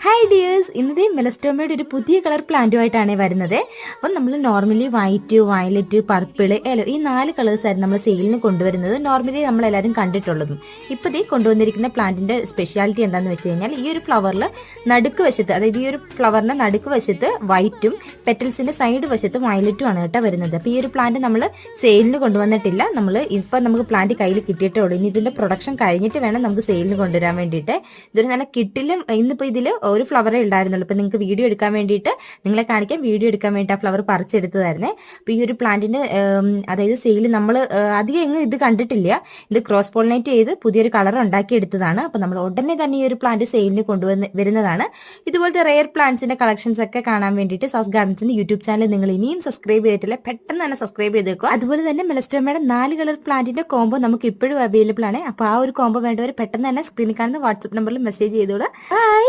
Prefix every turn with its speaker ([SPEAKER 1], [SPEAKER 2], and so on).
[SPEAKER 1] 哎 hi dears ഇന്നത്തെ മെലസ്റ്റോമയുടെ ഒരു പുതിയ കളർ പ്ലാന്റുമായിട്ടാണ് വരുന്നത്. അപ്പം നമ്മൾ നോർമലി വൈറ്റ് വയലറ്റ് പർപ്പിൾ എല്ലോ ഈ നാല് കളേഴ്സ് ആയിരുന്നു നമ്മൾ സെയിലിന് കൊണ്ടുവരുന്നത്. നോർമലി നമ്മൾ എല്ലാവരും കണ്ടിട്ടുള്ളതും. ഇപ്പോൾ ഈ കൊണ്ടുവന്നിരിക്കുന്ന പ്ലാന്റിന്റെ സ്പെഷ്യാലിറ്റി എന്താണെന്ന് വെച്ച് കഴിഞ്ഞാൽ ഈ ഒരു ഫ്ലവറിൽ നടുക്ക് വശത്ത് അതായത് ഈ ഒരു ഫ്ലവറിന്റെ നടുക്ക് വശത്ത് വൈറ്റും പെറ്റൽസിന്റെ സൈഡ് വശത്ത് വയലറ്റും ആണ് കേട്ടോ വരുന്നത്. അപ്പോൾ ഈ ഒരു പ്ലാന്റ് നമ്മൾ സെയിലിന് കൊണ്ടുവന്നിട്ടില്ല. നമ്മൾ ഇപ്പം നമുക്ക് പ്ലാന്റ് കയ്യിൽ കിട്ടിയിട്ടേ ഉള്ളൂ. ഇനി ഇതിന്റെ പ്രൊഡക്ഷൻ കഴിഞ്ഞിട്ട് വേണം നമുക്ക് സെയിലിന് കൊണ്ടുവരാൻ വേണ്ടിയിട്ട്. ഇതൊരു നല്ല കിട്ടിലും ഇന്നിപ്പോൾ ഇതിൽ ഒരു ഫ്ലവറേ ഉണ്ടായിരുന്നുള്ളൂ. അപ്പോൾ നിങ്ങൾക്ക് വീഡിയോ എടുക്കാൻ വേണ്ടിയിട്ട് നിങ്ങളെ കാണിക്കാൻ വീഡിയോ എടുക്കാൻ വേണ്ടി ആ ഫ്ലവർ പറിച്ചെടുത്തതായിരുന്നേ. അപ്പോൾ ഈ ഒരു പ്ലാന്റിന്റെ അതായത് സെയിൽ നമ്മൾ അധികം എങ്ങും ഇത് കണ്ടിട്ടില്ല. ഇത് ക്രോസ് പോളിനേറ്റ് ചെയ്ത് പുതിയൊരു കളർ ഉണ്ടാക്കി എടുത്തതാണ് അപ്പോൾ നമ്മൾ ഉടനെ തന്നെ ഈ ഒരു പ്ലാന്റ് സെയിലിന് കൊണ്ടുവന്ന് വരുന്നതാണ്. ഇതുപോലത്തെ റെയർ പ്ലാന്റ്സിന്റെ കളക്ഷൻസ് ഒക്കെ കാണാൻ വേണ്ടിയിട്ട് സൗസ് ഗാർഡൻസിന്റെ യൂട്യൂബ് ചാനൽ നിങ്ങൾ ഇനിയും സബ്സ്ക്രൈബ് ചെയ്തിട്ടില്ല പെട്ടെന്ന് തന്നെ സബ്സ്ക്രൈബ് ചെയ്തേക്കുക. അതുപോലെ തന്നെ മെലസ്റ്റോമയുടെ നാല് കളർ പ്ലാന്റിന്റെ കോംബോ നമുക്ക് ഇപ്പോഴും അവൈലബിൾ ആണ്. അപ്പോൾ ആ ഒരു കോംബോ വേണ്ടവർ പെട്ടെന്ന് തന്നെ സ്ക്രീനിൽ കാണുന്ന വാട്സ്ആപ്പ് നമ്പറിൽ മെസ്സേജ് ചെയ്തോളൂ. ബൈ